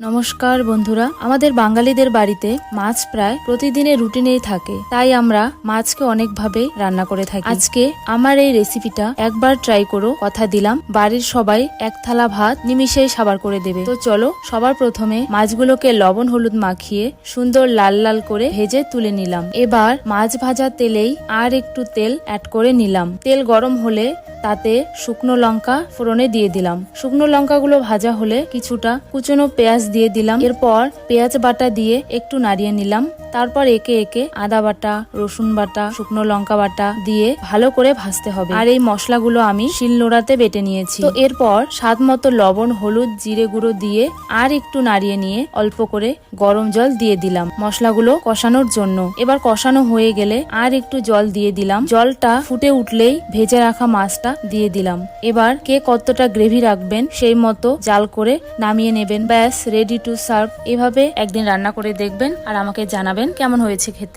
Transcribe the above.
নমস্কার বন্ধুরা, আমাদের বাঙালিদের বাড়িতে মাছ প্রায় প্রতিদিনের রুটিনেই থাকে। তাই আমরা মাছকে অনেকভাবে রান্না করে থাকি। আজকে আমার এই রেসিপিটা একবার ট্রাই করো, কথা দিলাম। বাড়ির সবাই এক থালা ভাত নিমিশেই সাবার করে দেবে। তো চলো, সবার প্রথমে মাছগুলোকে লবণ হলুদ মাখিয়ে সুন্দর লাল লাল করে ভেজে তুলে নিলাম। এবার মাছ ভাজা তেলেই আর একটু তেল অ্যাড করে নিলাম। তেল গরম হলে তাতে শুকনো লঙ্কা ফোড়নে দিয়ে দিলাম। শুকনো লঙ্কাগুলো ভাজা হলে কিছুটা কুচনো পেঁয়াজ দিয়ে দিলাম। এরপর পেঁয়াজ বাটা দিয়ে একটু নাড়িয়ে নিলাম। তারপর একে একে আদা বাটা, রসুন বাটা, শুকনো লঙ্কা বাটা দিয়ে ভালো করে ভাজতে হবে। আর এই মশলাগুলো আমি শিলনোড়াতে বেটে নিয়েছি। তো এরপর স্বাদ মতো লবণ, হলুদ, জিরে গুঁড়ো দিয়ে আর একটু নাড়িয়ে নিয়ে অল্প করে গরম জল দিয়ে দিলাম মশলাগুলো কষানোর জন্য। এবার কষানো হয়ে গেলে আর একটু জল দিয়ে দিলাম। জলটা ফুটে উঠলেই ভেজে রাখা মাছটা দিয়ে দিলাম। এবার কে কতটা গ্রেভি রাখবেন সেই মতো জাল করে নামিয়ে নেবেন। ব্যাস রেডি টু সার্ভ এভাবে একদিন রান্না করে দেখবেন আর আমাকে জানাবেন কেমন হয়েছে খেতে।